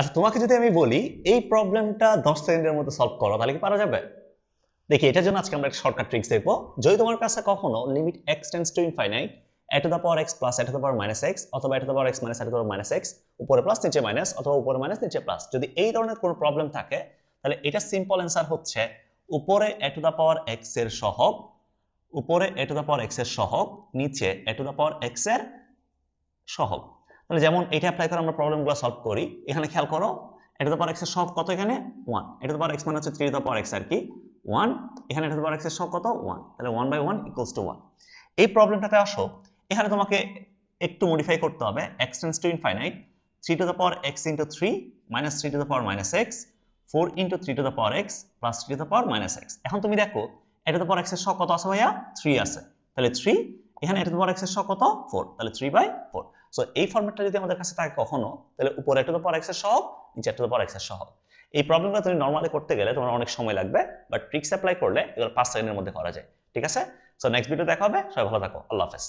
আচ্ছা তোমাকে যদি আমি বলি, এই প্রবলেমটা দশ সেকেন্ডের মধ্যে সলভ করো, তাহলে কি পারা যাবে? দেখি, এটার জন্য আজকে আমরা শর্টকাট ট্রিক্স দেখব। যদি তোমার কাছে কখনো limit x tends to infinite a to the power x plus a to the power minus x অথবা a to the power x minus a to the power minus x উপরে plus নিচে minus অথবা উপরে minus নিচে plus যদি এই ধরনের কোনো প্রবলেম থাকে, তাহলে এটা সিম্পল অ্যান্সার হচ্ছে, উপরে এ টু দ্য পাওয়ার এক্সের সহগ, উপরে এ টু দ্য পাওয়ার এক্সের সহগ, নিচে এ টু দ্য পাওয়ার এক্সের সহগ। তাহলে যেমন এটা অ্যাপ্লাই করে আমরা প্রবলেমগুলো সলভ করি, এখানে খেয়াল করো এ টু দ্য পাওয়ার এক্সের সহগ কত এখানে? One a to the power x মানে হচ্ছে থ্রি দ্য পাওয়ার এক্স আর কি। ওয়ান এখানে এ টু দ্য পাওয়ার এক্সের সহগ কত? ওয়ান তাহলে one by one equals to one এই প্রবলেমটাতে আসো, এখানে তোমাকে একটু মডিফাই করতে হবে। X tends to infinite three to the power x into three minus three to the power minus x four into three to the power x plus three to the power minus x এখন তুমি দেখো, এটা the power এক্সের সহগ কত আছে ভাইয়া? Three আছে। তাহলে থ্রি এখানে এটা দ্য পাওয়ার এক্সের সহগ কত? ফোর তাহলে থ্রি বাই ফোর সো এই ফর্মেটটা যদি আমাদের কাছে থাকে কখনো, তাহলে উপরে একটা তো পর এক্সের সহগ, নিচে একটা তো পর এক্সের সহগ। এই প্রবলেমটা তুমি নর্মালি করতে গেলে তোমার অনেক সময় লাগবে বাট ট্রিক্স অ্যাপ্লাই করলে এগুলো পাঁচ সেকেন্ডের মধ্যে করা যায়। ঠিক আছে? সো নেক্সট ভিডিও দেখা হবে, সবাই ভালো থাকো। আল্লাহ হাফেজ।